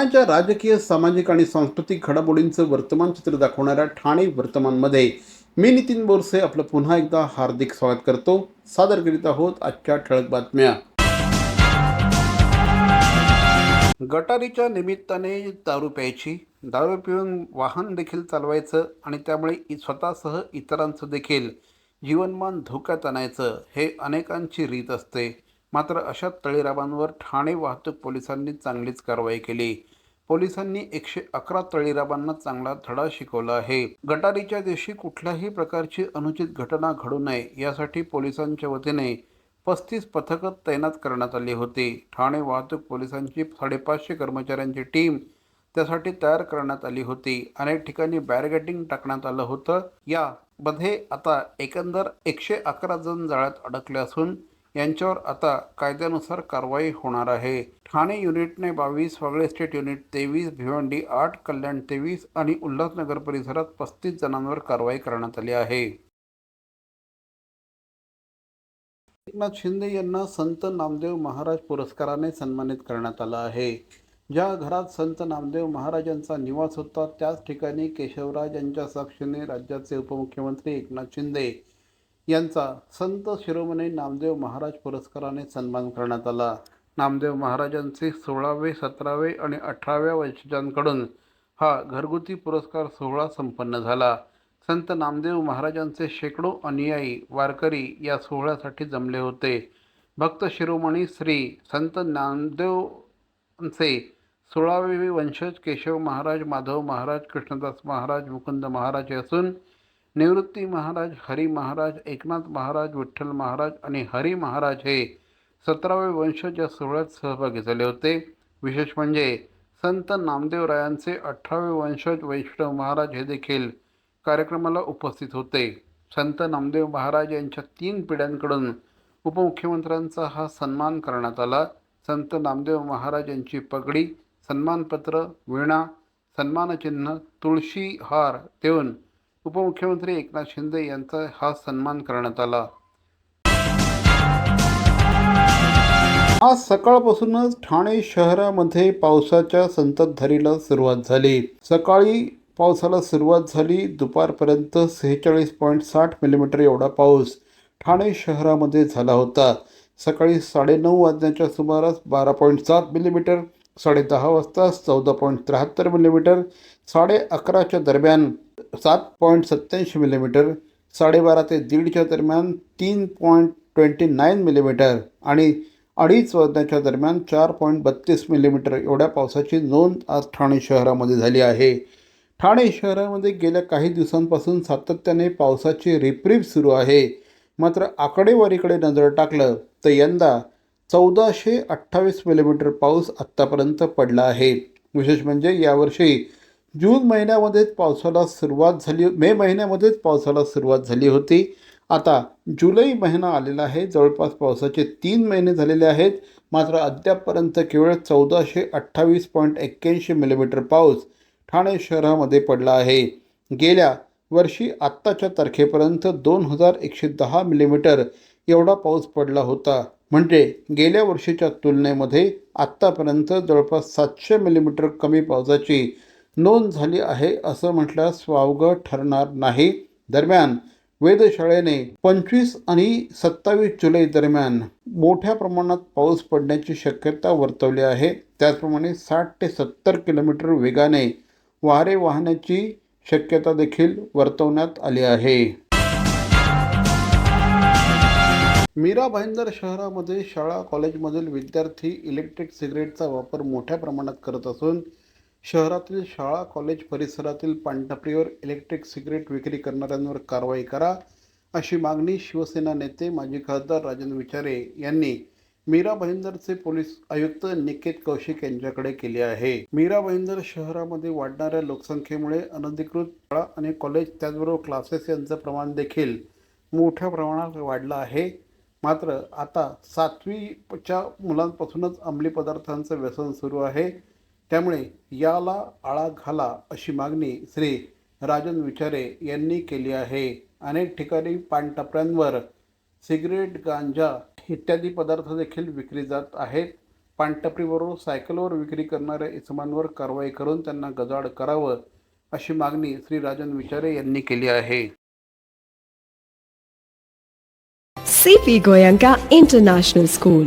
ठाण्याच्या राजकीय सामाजिक आणि सांस्कृतिक घडामोडींचं वर्तमान चित्र दाखवणाऱ्या ठाणे वर्तमानमध्ये मी नितीन बोरसे आपलं पुन्हा एकदा हार्दिक स्वागत करतो. सादर करीत आहोत आजच्या ठळक बातम्या. गटारीच्या निमित्ताने दारू प्यायची. दारू पिऊन वाहन देखील चालवायचं आणि त्यामुळे स्वतःसह इतरांचं देखील जीवनमान धोक्यात आणायचं हे अनेकांची रीत असते. मात्र अशा तळीराबांवर ठाणे वाहतूक पोलिसांनी चांगलीच कारवाई केली. पोलिसांनी एकशे अकरा तळीराबांना चांगला धडा शिकवला आहे. गटारीच्या दिवशी कुठल्याही प्रकारची अनुचित घटना घडू नये यासाठी पोलिसांच्या वतीने पस्तीस पथकं तैनात करण्यात आली होती. ठाणे वाहतूक पोलिसांची साडेपाचशे कर्मचाऱ्यांची टीम त्यासाठी तयार करण्यात आली होती. अनेक ठिकाणी बॅरिगेटिंग टाकण्यात आलं होतं. यामध्ये आता एकंदर एकशे अकरा जण जाळ्यात अडकले असून यांच्यावर आता कायद्यानुसार कारवाई होणार आहे. ठाणे युनिटने बावीस वागळे स्टेट युनिट तेवीस भिवंडी आठ कल्याण तेवीस आणि उल्हासनगर परिसरात पस्तीस जणांवर कारवाई करण्यात आली आहे. एकनाथ शिंदे यांना संत नामदेव महाराज पुरस्काराने सन्मानित करण्यात आलं आहे. ज्या घरात संत नामदेव महाराजांचा निवास होता त्याच ठिकाणी केशवराज यांच्या साक्षीने राज्याचे उपमुख्यमंत्री एकनाथ शिंदे यांचा संत शिरोमणी नामदेव महाराज पुरस्काराने सन्मान करण्यात आला. नामदेव महाराजांचे सोळावे सतरावे आणि अठराव्या वंशजांकडून हा घरगुती पुरस्कार सोहळा संपन्न झाला. संत नामदेव महाराजांचे शेकडो अनुयायी वारकरी या सोहळ्यासाठी जमले होते. भक्त शिरोमणी श्री संत नामदेवचे सोळावे वंशज केशव महाराज माधव महाराज कृष्णदास महाराज मुकुंद महाराज असून निवृत्ती महाराज हरी महाराज एकनाथ महाराज विठ्ठल महाराज आणि हरी महाराज हे सतरावे वंशज या सोहळ्यात सहभागी झाले होते. विशेष म्हणजे संत नामदेवरायांचे अठरावे वंशज वैष्णव महाराज हे देखील कार्यक्रमाला उपस्थित होते. संत नामदेव महाराज यांच्या तीन पिढ्यांकडून उपमुख्यमंत्र्यांचा हा सन्मान करण्यात आला. संत नामदेव महाराज यांची पगडी सन्मानपत्र वीणा सन्मानचिन्ह तुळशी हार देऊन उपमुख्यमंत्री एकनाथ शिंदे यांचा हा सन्मान करण्यात आला. आज सकाळपासूनच ठाणे शहरामध्ये पावसाच्या संततधारीला सुरुवात झाली. सकाळी पावसाला सुरुवात झाली दुपारपर्यंत सेहेचाळीस पॉईंट साठ मिलीमीटर एवढा पाऊस ठाणे शहरामध्ये झाला होता. सकाळी साडेनऊ वाजण्याच्या सुमारास बारा पॉईंट सात मिलीमीटर साडे दहा वाजता चौदा पॉईंट त्र्याहत्तर मिलीमीटर साडे अकराच्या दरम्यान सात पॉईंट सत्याऐंशी मिलीमीटर साडेबारा ते दीडच्या दरम्यान तीन पॉईंट ट्वेंटी नाईन मिलीमीटर आणि अडीच वाजण्याच्या दरम्यान चार पॉईंट बत्तीस मिलीमीटर एवढ्या पावसाची नोंद आज ठाणे शहरामध्ये झाली आहे. ठाणे शहरामध्ये गेल्या काही दिवसांपासून सातत्याने पावसाची रिपरिप सुरू आहे. मात्र आकडेवारीकडे नजर टाकलं तर यंदा चौदाशे अठ्ठावीस मिलीमीटर पाऊस आत्तापर्यंत पडला आहे. विशेष म्हणजे यावर्षी जून महिन्यामध्येच पावसाला सुरुवात झाली मे महिन्यामध्येच पावसाला सुरुवात झाली होती. आता जुलै महिना आलेला आहे जवळपास पावसाचे तीन महिने झालेले आहेत. मात्र अद्यापपर्यंत केवळ चौदाशे अठ्ठावीस पॉईंट एक्क्याऐंशी मिलीमीटर पाऊस ठाणे शहरामध्ये पडला आहे. गेल्या वर्षी आत्ताच्या तारखेपर्यंत दोन हजार एकशे दहा मिलीमीटर एवढा पाऊस पडला होता. म्हणजे गेल्या वर्षीच्या तुलनेमध्ये आत्तापर्यंत जवळपास सातशे मिलीमीटर कमी पावसाची नोंद झाली आहे असं म्हटल्यास वावगं ठरणार नाही. दरम्यान वेधशाळेने पंचवीस आणि सत्तावीस जुलै दरम्यान मोठ्या प्रमाणात पाऊस पडण्याची शक्यता वर्तवली आहे. त्याचप्रमाणे साठ ते सत्तर किलोमीटर वेगाने वारे वाहण्याची शक्यता देखील वर्तवण्यात आली आहे. मीरा भाईंदर शहरामध्ये शाळा कॉलेजमधील विद्यार्थी इलेक्ट्रिक सिगरेटचा वापर मोठ्या प्रमाणात करत असून शहरातील शाळा कॉलेज परिसरातील पानटपरीवर इलेक्ट्रिक सिगरेट विक्री करणाऱ्यांवर कारवाई करा अशी मागणी शिवसेना नेते माजी खासदार राजन विचारे यांनी मीरा भाईंदरचे पोलीस आयुक्त निकेत कौशिक यांच्याकडे केली आहे. मीरा भाईंदर शहरामध्ये वाढणाऱ्या लोकसंख्येमुळे अनधिकृत शाळा आणि कॉलेज त्याचबरोबर क्लासेस यांचं प्रमाण देखील मोठ्या प्रमाणात वाढलं आहे. मात्र आता सातवीच्या मुलांपासूनच अंमली पदार्थांचं व्यसन सुरू आहे. त्यामुळे याला आळा घाला अशी मागणी श्री राजन विचारे यांनी केली आहे. अनेक ठिकाणी पानटपऱ्यांवर सिगरेट गांजा इत्यादी पदार्थ देखील विक्री जात आहेत. पानटपरीबरोबर सायकलवर विक्री करणाऱ्या इसमांवर कारवाई करून त्यांना गजाड करावं अशी मागणी श्री राजन विचारे यांनी केली आहे. CP Goenka international school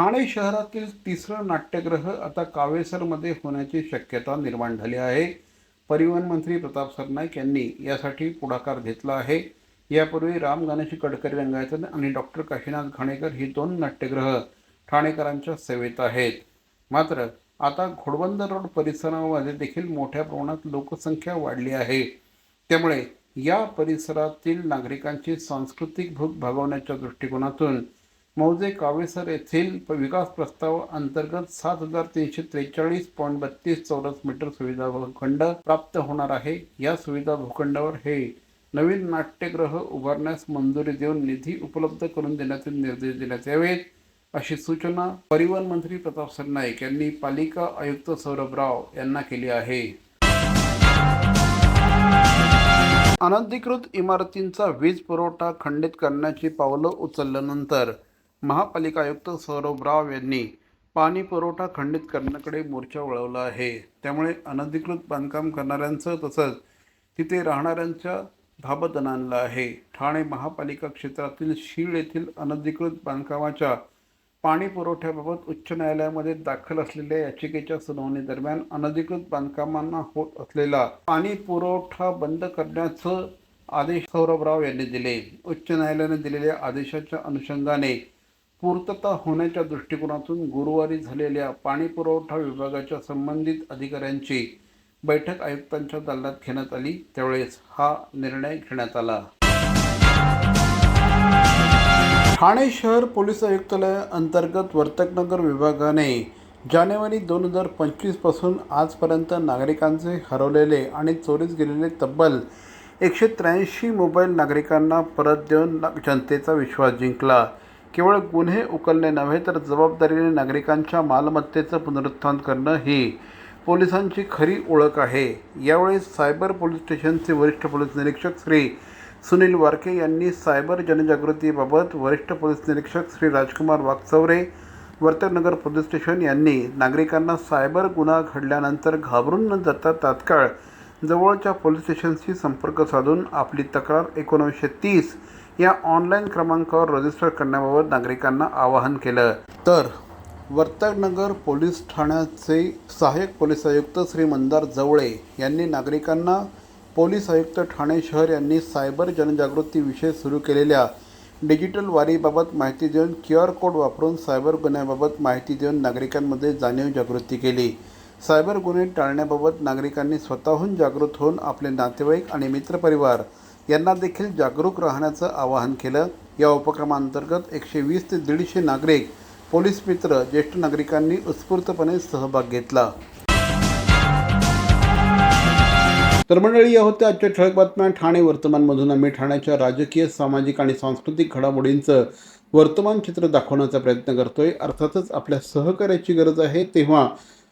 Thane शहरातील तिसरं नाट्यग्रह आता कावेसरमध्ये होण्याची शक्यता निर्माण झाली आहे. परिवहन मंत्री प्रताप सरनाईक यांनी यासाठी पुढाकार घेतला आहे. यापूर्वी राम गणेश गडकरी रंगायतन आणि डॉक्टर काशीनाथ घाणेकर ही दोन नाट्यगृह ठाणेकरांच्या सेवेत आहेत. मात्र आता घोडबंदर रोड परिसरामध्ये देखील मोठ्या प्रमाणात लोकसंख्या वाढली आहे. त्यामुळे या परिसरातील नागरिकांची सांस्कृतिक भूक भागवण्याच्या दृष्टिकोनातून मौजे कावेसर येथील प- विकास प्रस्ताव अंतर्गत सात हजार तीनशे त्रेचाळीस पॉईंट बत्तीस चौरस मीटर सुविधा भूखंड प्राप्त होणार आहे. या सुविधा भूखंडावर हे नवीन नाट्यगृह उभारण्यास मंजुरी देऊन निधी उपलब्ध करून देण्याचे निर्देश देण्यात यावेत अशी सूचना परिवहन मंत्री प्रताप सरनाईक यांनी पालिका आयुक्त सौरभ राव यांना केली आहे. अनधिकृत इमारतींचा वीज पुरवठा खंडित करण्याची पावलं उचलल्यानंतर महापालिका आयुक्त सौरभ राव यांनी पाणी पुरवठा खंडित करण्याकडे मोर्चा वळवला आहे. त्यामुळे अनधिकृत बांधकाम करणाऱ्यांचं तसंच तिथे राहणाऱ्यांच्या धाबदन आणलं आहे. ठाणे महापालिका क्षेत्रातील शीळ येथील अनधिकृत बांधकामाच्या पाणी पुरवठ्याबाबत उच्च न्यायालयामध्ये दाखल असलेल्या याचिकेच्या सुनावणीदरम्यान अनधिकृत बांधकामांना होत असलेला पाणी पुरवठा बंद करण्याचं आदेश सौरभराव यांनी दिले. उच्च न्यायालयाने दिलेल्या आदेशाच्या अनुषंगाने पूर्तता होण्याच्या दृष्टिकोनातून गुरुवारी झालेल्या पाणी पुरवठा विभागाच्या संबंधित अधिकाऱ्यांची बैठक आयुक्तांच्या दालनात घेण्यात आली. त्यावेळेस हा निर्णय घेण्यात आला. ठाणे शहर पोलीस आयुक्तालया अंतर्गत वर्तकनगर विभागाने जानेवारी दोन हजार पंचवीसपासून आजपर्यंत नागरिकांचे हरवलेले आणि चोरीस गेलेले तब्बल एकशे त्र्याऐंशी मोबाईल नागरिकांना परत देऊन जनतेचा विश्वास जिंकला. केवळ गुन्हे उकलणे नव्हे तर जबाबदारीने नागरिकांच्या मालमत्तेचं पुनरुत्थान करणं ही पोलिसांची खरी ओळख आहे. यावेळी सायबर पोलीस स्टेशनचे वरिष्ठ पोलीस निरीक्षक श्री सुनील वारके यांनी सायबर जनजागृतीबाबत वरिष्ठ पोलीस निरीक्षक श्री राजकुमार वागचौरे वर्तकनगर पोलीस स्टेशन यांनी नागरिकांना सायबर गुन्हा घडल्यानंतर घाबरून न जाता तात्काळ जवळच्या पोलीस स्टेशनशी संपर्क साधून आपली तक्रार एकोणीसशे तीस या ऑनलाईन क्रमांकावर रजिस्टर करण्याबाबत नागरिकांना आवाहन केलं. तर वर्तकनगर पोलीस ठाण्याचे सहाय्यक पोलीस आयुक्त श्री मंदार जवळे यांनी नागरिकांना पोलीस आयुक्त ठाणे शहर यांनी सायबर जनजागृतीविषयी सुरू केलेल्या डिजिटल वारीबाबत माहिती देऊन क्यू आर कोड वापरून सायबर गुन्ह्याबाबत माहिती देऊन नागरिकांमध्ये जाणीव जागृती केली. सायबर गुन्हे टाळण्याबाबत नागरिकांनी स्वतःहून जागृत होऊन आपले नातेवाईक आणि मित्रपरिवार यांना देखील जागरूक राहण्याचं आवाहन केलं. या उपक्रमांतर्गत एकशे वीस ते दीडशे नागरिक पोलीस मित्र ज्येष्ठ नागरिकांनी उत्स्फूर्तपणे सहभाग घेतला. तर मंडळी या होत्या आजच्या ठळक बातम्या. ठाणे वर्तमानमधून आम्ही ठाण्याच्या राजकीय सामाजिक आणि सांस्कृतिक घडामोडींचं वर्तमान चित्र दाखवण्याचा प्रयत्न करतोय. अर्थातच आपल्या सहकार्याची गरज आहे. तेव्हा